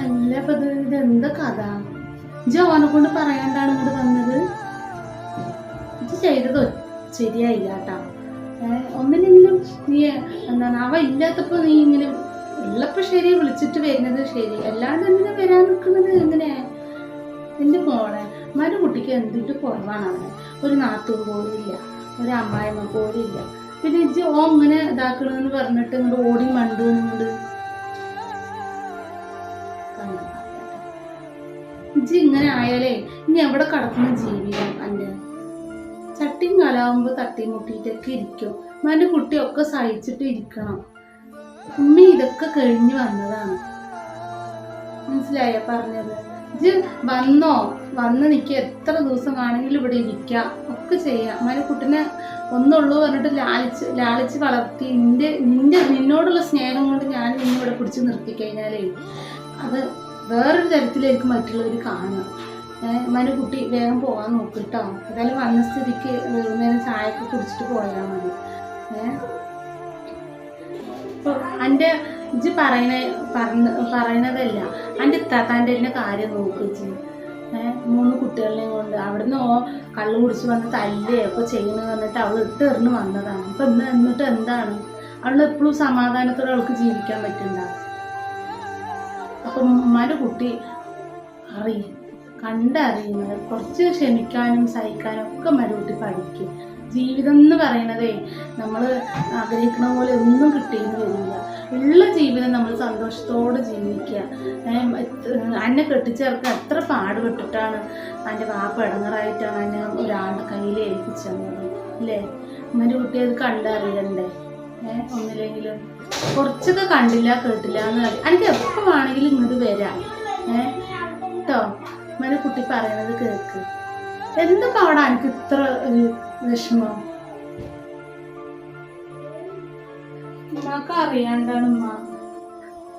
അല്ല ഇപ്പൊ ഇത് ഇതെന്താ കഥ? ജോനെ കൊണ്ട് പറയാണ്ടാണ് ഇങ്ങോട്ട് വന്നത്? ഇത് ചെയ്തത് ശരിയായില്ല കേട്ടാ. ഒന്നിനെങ്കിലും നീ എന്താണ് അവ ഇല്ലാത്തപ്പോ നീ ഇങ്ങനെ ഉള്ളപ്പോ ശരി വിളിച്ചിട്ട് വരുന്നത് ശരി. അല്ലാണ്ട് എന്തിനാ വരാൻ നിൽക്കുന്നത്? എങ്ങനെ എന്റെ മോളെ മരു കുട്ടിക്ക് എന്തിട്ട് കുറവാണ് അവിടെ. ഒരു നാത്തും പോലും ഇല്ല. ഒരു അമ്മായിമ്മ പോലും ഇല്ല. പിന്നെ ഇജ്ജ് ഓ ഇങ്ങനെ ഇതാക്കണെന്ന് പറഞ്ഞിട്ട് ഇങ്ങോട്ട് ഓടി മണ്ടുന്നുണ്ട് ഇജ്ജ് ഇങ്ങനെ ആയാലേ ഇനി എവിടെ കടക്കുന്ന ജീവിതം അന്റെ? ചട്ടിയും കാലാവുമ്പോ തട്ടി മുട്ടിയിട്ടൊക്കെ ഇരിക്കും. മന്റെ കുട്ടിയൊക്കെ സഹിച്ചിട്ട് ഇരിക്കണം. ഉമ്മ ഇതൊക്കെ കഴിഞ്ഞു വന്നതാണ്. മനസ്സിലായ പറഞ്ഞത്? ഇജ്ജ് വന്നോ? വന്ന് നിൽക്കുക എത്ര ദിവസം വേണമെങ്കിലും ഇവിടെ ഇരിക്കുക ഒക്കെ ചെയ്യുക അങ്ങനെ കുട്ടിനെ ഒന്നുള്ളൂ പറഞ്ഞിട്ട് ലാളിച്ച് ലാളിച്ച് വളർത്തി. നിന്റെ നിന്റെ നിന്നോടുള്ള സ്നേഹം കൊണ്ട് ഞാൻ നിന്നെ ഇവിടെ പിടിച്ച് നിർത്തിക്കഴിഞ്ഞാലേ അത് വേറൊരു തരത്തിലായിരിക്കും മറ്റുള്ളവർ കാണുക. മനു കുട്ടി വേഗം പോകാൻ നോക്കിട്ടോ ഏതായാലും വന്ന സ്ഥിതിക്ക് വൈകുന്നേരം ചായയൊക്കെ കുടിച്ചിട്ട് പോയാൽ മതി. ഏഹ് ഇപ്പൊ എന്റെ ഇജ് പറയണ പറഞ്ഞ പറയണതല്ല എന്റെ ഇത്താത്താന്റെ തന്നെ കാര്യം നോക്കിച്ച് മൂന്ന് കുട്ടികളെയും കൊണ്ട് അവിടുന്ന് ഓ കള്ളു കുടിച്ച് വന്ന് തല്ലേ ഒക്കെ ചെയ്യണമെന്ന് പറഞ്ഞിട്ട് അവൾ ഇട്ട് എറിഞ്ഞ് വന്നതാണ്. ഇപ്പൊ ഇന്ന് എന്നിട്ട് എന്താണ്? അവൾ എപ്പോഴും സമാധാനത്തോടെ അവൾക്ക് ജീവിക്കാൻ പറ്റുന്നുണ്ടാവും അപ്പം ഉമ്മാന്റെ കുട്ടി അറിയും കണ്ടറിയുന്നത് കുറച്ച് ക്ഷമിക്കാനും സഹിക്കാനും ഒക്കെ മരുകുട്ടി പഠിക്കും. ജീവിതം എന്ന് പറയണതേ നമ്മൾ ആഗ്രഹിക്കണ പോലെ ഒന്നും കിട്ടിയെന്ന് വരില്ല. ഉള്ള ജീവിതം നമ്മൾ സന്തോഷത്തോടെ ജീവിക്കുക അന്നെ കെട്ടിച്ചേർക്കാൻ എത്ര പാടുപെട്ടിട്ടാണ് എന്റെ വാപ്പ ഇടങ്ങറായിട്ടാണ് എന്നെ ഒരാളുടെ കയ്യിൽ ഏൽപ്പിച്ചത് അല്ലേ? ഉമ്മന്റെ കുട്ടി അത് കണ്ടറിയണ്ടേ? ഏഹ് ഒന്നില്ലെങ്കിലും. കുറച്ചൊക്കെ കണ്ടില്ല കേട്ടില്ല എന്ന് എനിക്ക് എപ്പോൾ വേണമെങ്കിലും ഇങ്ങോട്ട് വരാം. ഏഹ് കേട്ടോ ഉമ്മന്റെ കുട്ടി പറയണത് കേൾക്ക് എന്താ അവിടെ എനിക്ക് ഇത്ര ഒരു വിഷമം? ഉമ്മക്ക് അറിയാണ്ടാണ് ഉമ്മ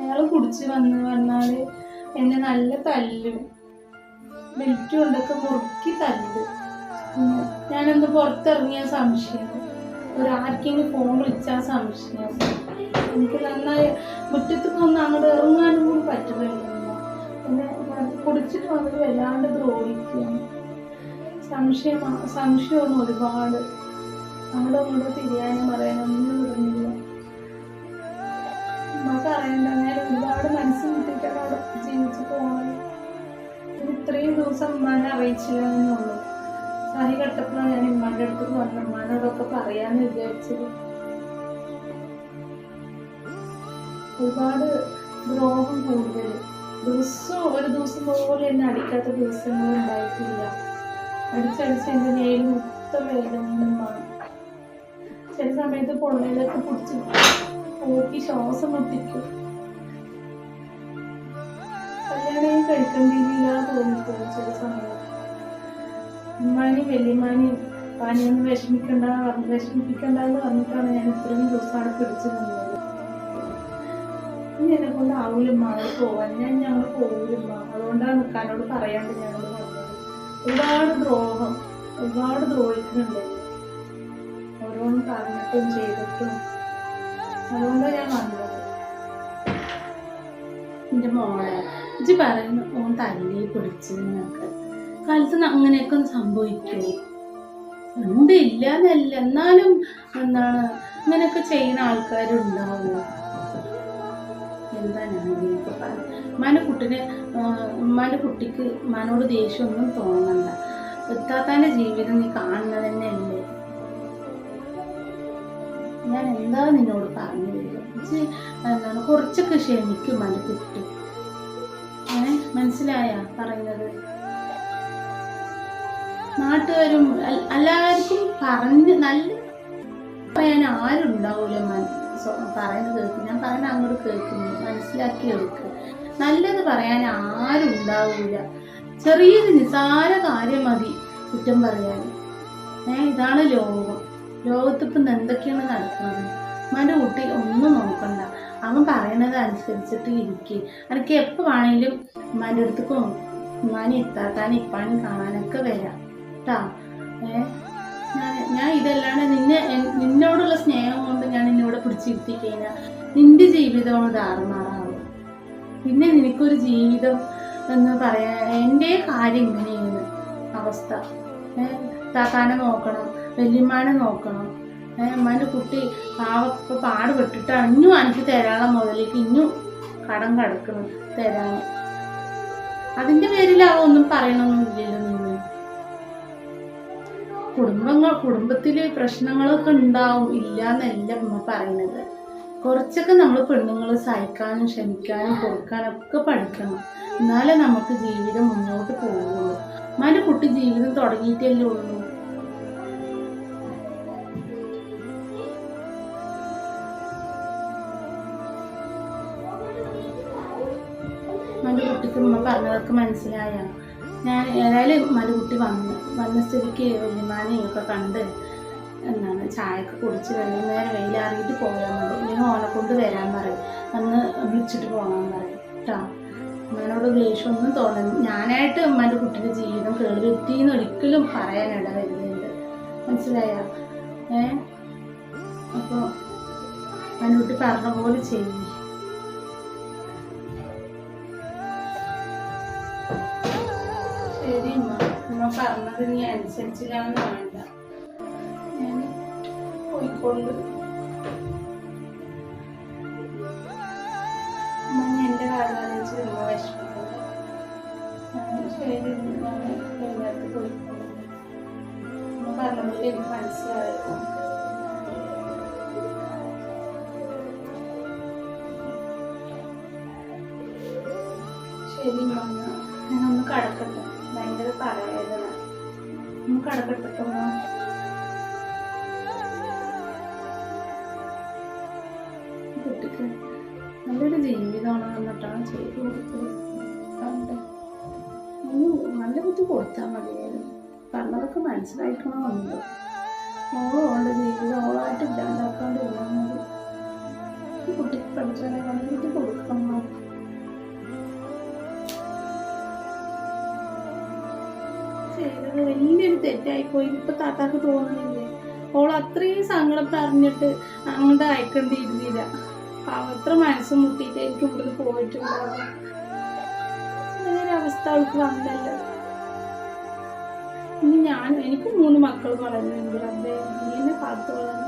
അയാൾ കുടിച്ച് വന്ന് പറഞ്ഞാൽ എന്നെ നല്ല തല്ലും. ബെൽറ്റ് കൊണ്ടൊക്കെ മുറുക്കി തല്ല്. ഞാനൊന്ന് പുറത്തിറങ്ങിയ സംശയം. ഒരാർക്കെങ്കിലും ഫോൺ വിളിച്ചാൽ സംശയം. എനിക്ക് നന്നായി മുറ്റത്ത് ഒന്ന് അങ്ങോട്ട് ഇറങ്ങാനും കൂടി പറ്റുന്നില്ല. പിന്നെ കുടിച്ചിട്ട് വന്നിട്ട് വല്ലാണ്ട് ദ്രോഹിക്കുകയാണ്. സംശയം സംശയമാണ് ഒരുപാട്. നമ്മുടെ കൂടെ തിരിയാനും പറയാനൊന്നും തുടങ്ങിയില്ല നമുക്ക് അറിയണ്ട ഞാൻ ഒരുപാട് മനസ്സ് മുട്ടിട്ടാണ് അവിടെ ജീവിച്ചു പോകണത് ഇത് ഇത്രയും ദിവസം ഉമ്മാനെ അറിയിച്ചില്ല എന്നുള്ളൂ. സഹി കെട്ടപ്പോഴാണ് ഞാൻ ഉമ്മാന്റെ അടുത്ത് പറഞ്ഞു ഉമ്മാനോടൊക്കെ പറയാന്ന് വിചാരിച്ചത്. ഒരുപാട് ദ്രോഹം കൂടുതൽ ദിവസവും ഒരു ദിവസം പോലെ എന്നെ അടിക്കാത്ത ദിവസങ്ങളും ഉണ്ടായിട്ടില്ല. അടിച്ചടിച്ച് എന്റെ നേരിൽ മൊത്തം വേദനയുമാണ് ചില സമയത്ത് പൊള്ളയിലൊക്കെ പിടിച്ച് പോക്കി ശ്വാസം മുട്ടിക്കും. കല്യാണം കഴിക്കേണ്ടിയില്ല തോന്നിപ്പോയി ചില സമയത്ത്. ഉമ്മാനെയും വല്യമ്മാനെയും പാനിയൊന്നും വിഷമിക്കണ്ട വിഷമിപ്പിക്കണ്ട എന്ന് പറഞ്ഞിട്ടാണ് ഞാൻ ഇത്രയും ദിവസം അവിടെ പിടിച്ചു നിന്നത്. ഇനി എന്നെ കൊണ്ട് ആവൂലമ്മ അവിടെ പോവാൻ. ഞാൻ ഞങ്ങൾ പോവില്ലമ്മ അതുകൊണ്ടാണ് നിൽക്കാനോട് പറയാണ്ട് ഞങ്ങൾ ഒരുപാട് ദ്രോഹം ഒരുപാട് ദ്രോഹിക്കുന്നുണ്ട്. ഓരോ പറഞ്ഞിട്ടും ചെയ്തിട്ടും. അതുകൊണ്ട് ഞാൻ വന്നത്. എന്റെ മോളെ ഇജ്ജ് പറയുന്നു ഓൻ തല്ലി പിടിച്ച് എന്നൊക്കെ കാലത്ത് അങ്ങനെയൊക്കെ ഒന്ന് സംഭവിക്കുമോ ഉണ്ട് എന്നല്ല എന്നാലും എന്താണ് ഇങ്ങനെയൊക്കെ ചെയ്യുന്ന ആൾക്കാരുണ്ടാവുമോ എന്താ ഞാൻ ഇതിനൊക്കെ പറയുന്നത് ഉമ്മാന്റെ കുട്ടിനെ ഉമ്മാന്റെ കുട്ടിക്ക് ഉമ്മാനോട് ദേഷ്യമൊന്നും തോന്നണ്ട. ഉത്താത്താന്റെ ജീവിതം നീ കാണുന്നത് തന്നെയല്ലേ ഞാൻ എന്താ നിന്നോട് പറഞ്ഞു എന്താണ് കുറച്ചൊക്കെ ക്ഷമിക്കും അത് കുട്ടി. ഏ മനസ്സിലായ പറയുന്നത്? നാട്ടുകാരും എല്ലാവർക്കും പറഞ്ഞ് നല്ല പറയാൻ ആരും ഉണ്ടാവൂല പറയുന്നത് കേൾക്കും ഞാൻ പറയുന്ന അങ്ങോട്ട് കേൾക്കുന്നു മനസ്സിലാക്കി എടുക്കുക നല്ലത് പറയാൻ ആരും ഉണ്ടാവില്ല ചെറിയൊരു നിസാര കാര്യം മതി കുറ്റം പറയാൻ. ഏ ഇതാണ് ലോകം. ലോകത്തിപ്പം എന്തൊക്കെയാണ് നടക്കുന്നത്? ഉമ്മാന്റെ കുട്ടി ഒന്നും നോക്കണ്ട. അവൻ പറയണത് അനുസരിച്ചിട്ട് ഇരിക്കുക എനിക്ക് എപ്പോൾ വേണമെങ്കിലും ഉമ്മാന്റെ അടുത്തേക്കും ഉമ്മാനെ എത്താത്താനും ഇപ്പാനും കാണാനൊക്കെ വരാം. കേട്ടാ ഏ ഞാൻ ഞാൻ ഇതല്ലാണ്ട് നിന്നെ നിന്നോടുള്ള സ്നേഹം കൊണ്ട് ഞാൻ നിന്നോട് പിടിച്ചിരുത്തി കഴിഞ്ഞാൽ നിന്റെ ജീവിതമാണ് താറുമാറാവും പിന്നെ നിനക്കൊരു ജീവിതം എന്ന് പറയാൻ എന്റെ കാര്യം ഇങ്ങനെയാണ് അവസ്ഥ. താത്താനെ നോക്കണം വല്യമ്മാനെ നോക്കണം. ഉമ്മാന്റെ കുട്ടി പാവ പാടുപെട്ടിട്ടാണ്. ഇനിയും എനിക്ക് തരാനുള്ള മുതലേക്ക് ഇന്നും കടം കടക്കണം തരാൻ പേരിൽ അവ ഒന്നും പറയണമെന്നില്ലല്ലോ നിങ്ങൾ കുടുംബങ്ങൾ കുടുംബത്തിൽ പ്രശ്നങ്ങളൊക്കെ ഉണ്ടാവും ഇല്ല എന്നല്ല ഉമ്മ പറയുന്നത് കുറച്ചൊക്കെ നമ്മൾ പെണ്ണുങ്ങൾ സഹിക്കാനും ക്ഷമിക്കാനും കൊടുക്കാനും ഒക്കെ പഠിക്കണം. എന്നാലേ നമുക്ക് ജീവിതം മുന്നോട്ട് പോവുള്ളൂ മാന്റെ കുട്ടി ജീവിതം തുടങ്ങിയിട്ടല്ലേ ഉള്ളൂ. ഉമ്മാന്റെ കുട്ടിക്ക് ഉമ്മ പറഞ്ഞതൊക്കെ മനസ്സിലായ? ഞാൻ ഏതായാലും ഉമ്മാന്റെ കുട്ടി വന്ന് വന്ന സ്ഥിതിക്ക് വല്യമാനെയും ഒക്കെ കണ്ട് ചായയൊക്കെ കുടിച്ച് വൈകുന്നേരം വെയിലാറിയിട്ട് പോയാൽ മതി. ഇല്ലെങ്കിൽ ഓനെ കൊണ്ട് വരാൻ പറയും. അന്ന് വിളിച്ചിട്ട് പോകാൻ പറയും. കേട്ടോ അമ്മേനോട് ദേഷ്യമൊന്നും തോന്നുന്നു ഞാനായിട്ട് ഉമ്മാന്റെ കുട്ടിയുടെ ജീവിതം കേടുവരുത്തിന്ന് ഒരിക്കലും പറയാനിട വരുന്നുണ്ട് മനസ്സിലായ? ഏ? അപ്പോൾ അമ്മേന്റെ കുട്ടി പറഞ്ഞ പോലെ ചെയ്യും. ശരി അമ്മ അമ്മ പറഞ്ഞത് നീ അനുസരിച്ചില്ലാന്ന് വേണ്ട. പോയിക്കൊണ്ട് എന്റെ കാര്യം ആലോചിച്ച് ഉമ്മ പറഞ്ഞതിൽ എനിക്ക് മനസ്സിലായിരുന്നു ശരി മമ്മ ഞാൻ ഒന്ന് കടക്കട്ടെ. ഭയങ്കര തലവേദന. ഒന്ന് കടക്കട്ടെ കുട്ടിക്ക് നല്ലൊരു ജീവിതമാണ് എന്നിട്ടാണ് ചെയ്തു കൊടുത്തത്. കണ്ടേ നല്ല ബുദ്ധി കൊടുത്താൽ മതിയായിരുന്നു പറഞ്ഞതൊക്കെ മനസ്സിലാക്കണമെന്നുണ്ട് ഓളോളുടെ ജീവിതം ഓളായിട്ട് ഇല്ലാണ്ടാക്കാണ്ട് പോകുന്നത് ഈ കുട്ടിക്ക് പഠിച്ചാൽ നല്ല ബുദ്ധി കൊടുക്കണം ചെയ്തത് വലിയൊരു തെറ്റായിപ്പോയി. ഇപ്പൊ താത്താക്ക് തോന്നുന്നില്ലേ? ഓൾ അത്രയും സങ്കടം പറഞ്ഞിട്ട് അങ്ങോട്ട് അയക്കേണ്ടിയിരുന്നില്ല. എത്ര മനസ്സ് എനിക്ക് ഇവിടുന്ന് പോയിട്ടുണ്ടാവും അങ്ങനെ അവസ്ഥ അവൾക്ക് വന്നല്ലോ. ഇനി ഞാൻ എനിക്ക് മൂന്ന് മക്കൾ പറയുന്നുണ്ട് അദ്ദേഹം നീ എന്നെ കാത്തോളാം.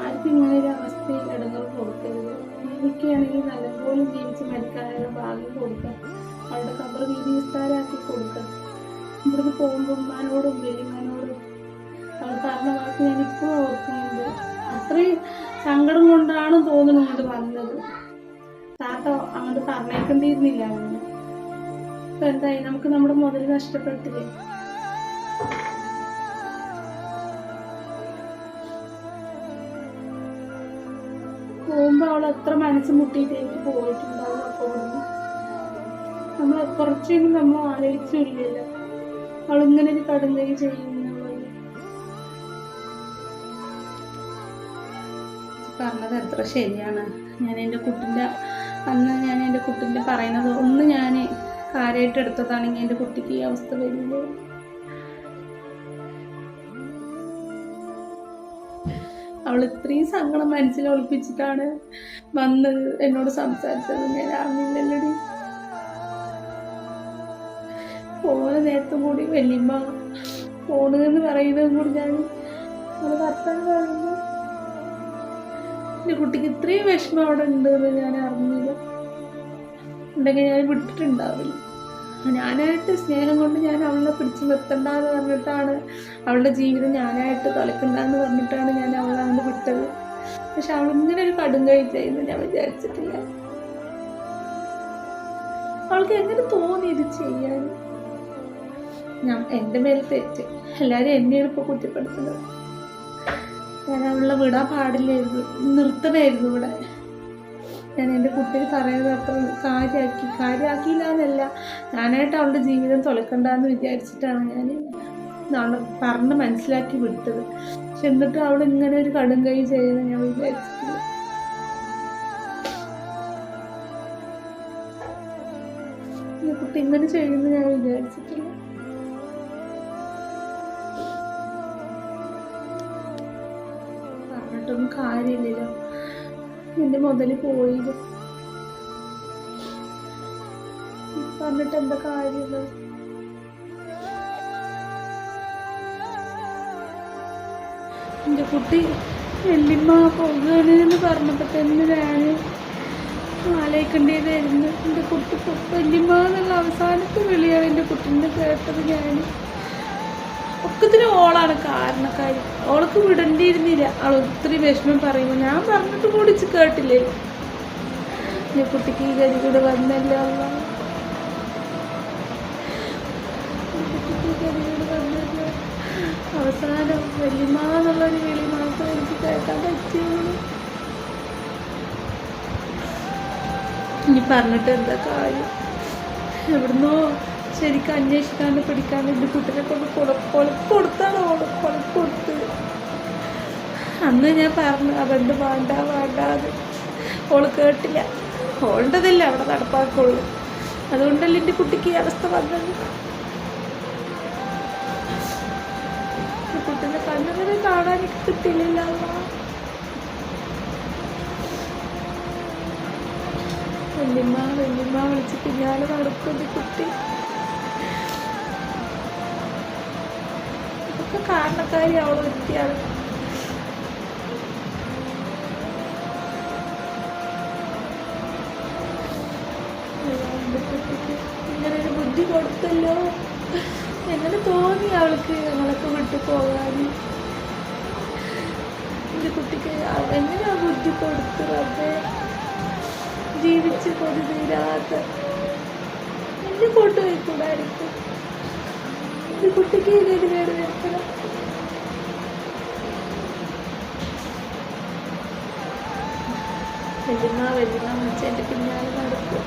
ആർക്കും ഇങ്ങനെ ഒരു അവസ്ഥയിൽ ഇടങ്ങൾ കൊടുക്കരുത്. എനിക്കാണെങ്കിൽ നല്ലപോലെ ജീവിച്ച് മരിക്കാനുള്ള ഭാഗ്യം കൊടുക്കാം. അവളുടെ കബർ വീതി വിസ്താരാക്കി കൊടുക്കാം. ഇവിടുന്ന് പോകുമ്പോൾ ഉമ്മാനോടും വലിയമ്മാനോടും അവൾ പറഞ്ഞ വാക്ക് ഞാൻ ഓർക്കുന്നുണ്ട്. അത്രയും സങ്കടം കൊണ്ടാണ് തോന്നുന്നു അങ്ങോട്ട് വന്നത്. താത്ത അങ്ങോട്ട് പറഞ്ഞേക്കേണ്ടിയിരുന്നില്ല അങ്ങനെ ഇപ്പൊ എന്തായി? നമുക്ക് നമ്മുടെ മുതൽ നഷ്ടപ്പെട്ടില്ലേ പോകുമ്പോ അവൾ എത്ര മനസ്സ് മുട്ടിയിട്ട് എനിക്ക് പോയിട്ടുണ്ടാവും ഇവിടുന്ന്. നമ്മൾ കുറച്ചെങ്കിലും നമ്മൾ ആലോചിച്ചില്ലല്ലോ. അവളിങ്ങനെ ഒരു കടുങ്കൈ ചെയ്യുന്നുള്ളത് പറഞ്ഞത് എത്ര ശരിയാണ്. ഞാൻ എന്റെ കുട്ടിന്റെ അന്ന് ഞാൻ എന്റെ കുട്ടിന്റെ പറയുന്നത് ഒന്ന് ഞാൻ കാര്യമായിട്ട് എടുത്തതാണെങ്കിൽ എന്റെ കുട്ടിക്ക് ഈ അവസ്ഥ വരുന്നത് അവൾ ഇത്രയും സങ്കടം മനസ്സിൽ ഒളിപ്പിച്ചിട്ടാണ് വന്ന് എന്നോട് സംസാരിച്ചത്. ഞാൻ അറിഞ്ഞില്ലല്ലോടി. പോണ നേരത്തും കൂടി വലിയമ്മ പോണെന്ന് പറയുന്നതും കൂടി ഞാൻ അവൾ ഭർത്താവ് പറയുന്നു. എന്റെ കുട്ടിക്ക് ഇത്രയും വിഷമം അവിടെ ഉണ്ട് എന്ന് ഞാൻ അറിഞ്ഞില്ല. ഉണ്ടെങ്കിൽ ഞാൻ വിട്ടിട്ടുണ്ടാവില്ല. ഞാനായിട്ട് സ്നേഹം കൊണ്ട് ഞാൻ അവളെ പിടിച്ചു നിർത്തണ്ടെന്ന് പറഞ്ഞിട്ടാണ് അവളുടെ ജീവിതം ഞാനായിട്ട് തലക്കണ്ടെന്ന് പറഞ്ഞിട്ടാണ് ഞാൻ അവളെ അങ്ങോട്ട് വിട്ടത്. പക്ഷെ അവൾ ഇങ്ങനെ ഒരു കടും ചെയ്യുന്നു ഞാൻ വിചാരിച്ചിട്ടില്ല. അവൾക്ക് എങ്ങനെ തോന്നി ഇത് ചെയ്യാൻ? ഞാൻ എന്റെ മേൽ തെറ്റ്. എല്ലാവരും എന്നെയാണ് ഇപ്പോൾ കുറ്റപ്പെടുത്തുന്നത്. ഞാൻ അവളെ വിടാൻ പാടില്ലായിരുന്നു നിർത്തണമായിരുന്നു ഇവിടെ. ഞാൻ എന്റെ കുട്ടിക്ക് പറയുന്നത് അത്ര കാര്യമാക്കി കാര്യമാക്കിയില്ല എന്നല്ല ഞാനായിട്ട് അവളുടെ ജീവിതം തുലക്കണ്ടെന്ന് വിചാരിച്ചിട്ടാണ് ഞാൻ അവളെ പറഞ്ഞ് മനസ്സിലാക്കി വിട്ടത്. പക്ഷെ എന്നിട്ട് അവൾ ഇങ്ങനെ ഒരു കടും കൈ ചെയ്യുന്നത് ഞാൻ വിചാരിച്ചിട്ടില്ല. കുട്ടി ഇങ്ങനെ ചെയ്യുന്നു ഞാൻ വിചാരിച്ചിട്ടില്ല. കാര്യമില്ലല്ലോ. എന്റെ മുതൽ പോയി പറഞ്ഞിട്ട് എന്താ കാര്യമുള്ളത്? എന്റെ കുട്ടി വെള്ളിമ്മ പോകുകയാണെന്ന് പറഞ്ഞപ്പോൾ തന്നെ ഞാൻ ആലോചിക്കേണ്ടതായിരുന്നു എന്റെ കുട്ടി എല്ലിമ്മ എന്നുള്ള അവസാനത്തെ വിളിയാണ് എന്റെ കുട്ടീനെ കേട്ടത് ഞാൻ ഒക്കത്തിന് ഓളാണ് കാരണക്കാരി. ഓൾക്ക് വിടണ്ടിയിരുന്നില്ല. അവൾ ഒത്തിരി വിഷമം പറയുമ്പോൾ ഞാൻ പറഞ്ഞിട്ട് കൂടിച്ച് കേട്ടില്ലേ? എന്റെ കുട്ടിക്ക് ഈ ഗതി കൂടെ വന്നല്ലോ വന്നല്ലോ. അവസാനം വലിയമാന്നുള്ളൊരു വിളി മാത്രം എനിക്ക് കേൾക്കാൻ പറ്റിയുള്ളൂ. ഇനി പറഞ്ഞിട്ട് എന്താ കാര്യം? എവിടുന്നോ ശരിക്കും അന്വേഷിക്കാണ്ട് പിടിക്കാണ്ട് എന്റെ കുട്ടിനെ കൊണ്ട് കൊടുക്കൊടുത്താണ് കൊടുത്താണ് കൊടുത്തത് അന്ന് ഞാൻ പറഞ്ഞു അവണ്ട് വേണ്ട വേണ്ട അത് ഓൾ കേട്ടില്ല. ഓണ്ടതല്ലേ അവിടെ നടപ്പാക്കുള്ളൂ. അതുകൊണ്ടല്ലേ എന്റെ കുട്ടിക്ക് ഈ അവസ്ഥ വന്നത്? കുട്ടീനെ കണ്ണുകളെ കാണാൻ എനിക്ക് കിട്ടിയില്ല വല്യമ്മ വല്യമ്മ വിളിച്ച് പിന്നാലെ നടക്കും കുട്ടി. ഇതൊക്കെ കാരണക്കാരി അവൾ വ്യക്തിയാണ് ഒരു ബുദ്ധി കൊടുത്തല്ലോ. എങ്ങനെ തോന്നി അവൾക്ക് ഞങ്ങളൊക്കെ വിട്ടു പോകാൻ എന്റെ കുട്ടിക്ക് എങ്ങനെയാ ബുദ്ധി കൊടുത്തു റബ്ബേ? ജീവിച്ച് കൊതി തീരാത്ത എന്നെ കൊണ്ടുപോയി കൂടായിരിക്കും. ഒരു കുട്ടിക്ക് ഗതികേട് വരുത്തണം എന്റെ പിന്നാലെ നടക്കും.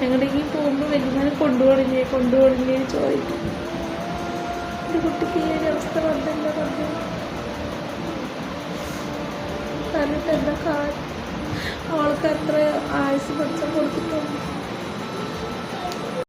ഞങ്ങളുടെ ഈ പോകുമ്പോൾ വലിയ കൊണ്ടുപോകണില്ലേ കൊണ്ടുപോകണില്ലേ ചോദിക്കും. ഒരു കുട്ടിക്ക് ഈ ഒരു അവസ്ഥ വന്നല്ലോ പറഞ്ഞു പറഞ്ഞിട്ട് എന്താ കാ അവൾക്ക് അത്ര ആയുസ് പഠിച്ചാൽ കൊടുത്തിട്ടുണ്ട്